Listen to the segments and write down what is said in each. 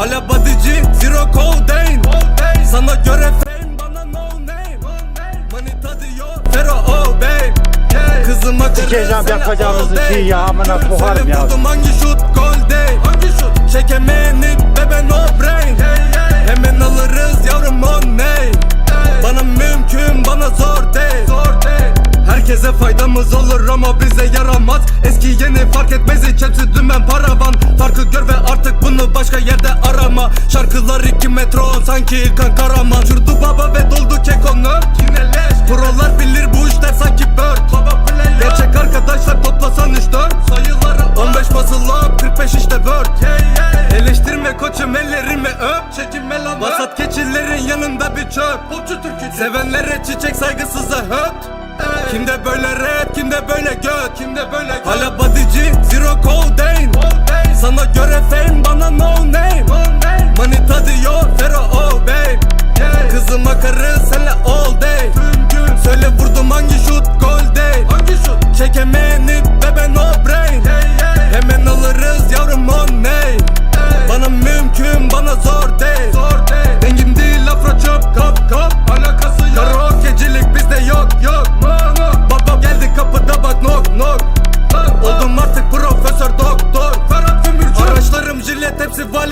Hala bodyci zero codeine Sana göre fame bana no name. Manita diyor Fero oh babe. Kızıma Sikeceğim yapacağımız şeyi ya amına koharım ya. Seni hangi şut? Gol değil. Hangi şut? Çekemeyeni bebe no brain. Hemen alırız yavrum on name. Bana mümkün bana zor değil. Herkese faydamız olur ama bize yaramaz. Eski yeni fark etmez hiç hepsi dümen paravan. Farkı gör ve bunu başka yerde arama. Şarkılar iki metro sanki İlkan Karaman Çurdu baba ve doldu kekonu Yineleş Prolar bilir bu işler sanki bird Gerçek arkadaşlar toplasan 3-4 Sayıları 15 basıl up 45 işte word Eleştirme koçum ellerimi öp. Çekinme lan Vasat keçilerin yanında bir çöp. Popçu türkücü. Sevenlere çiçek saygısıza höt Kimde böyle rap, kimde böyle göt. Kimde böyle göt. Hala Kızıma karı,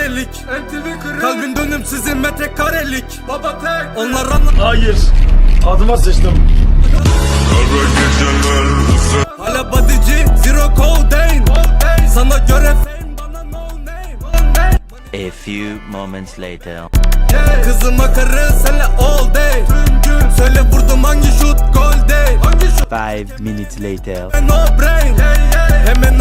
valelik MTV kırık. Kalbin dönüm sizin metrekarelik Baba tek. Onlar anla Hayır. Adıma sıçtım. Hala bodyci zero codeine Sana göre fame bana no name. A few moments later. Kızıma karı senle all day. Söyle vurdum hangi şut gol değil Hangi şut Five minutes later. no brain. Hemen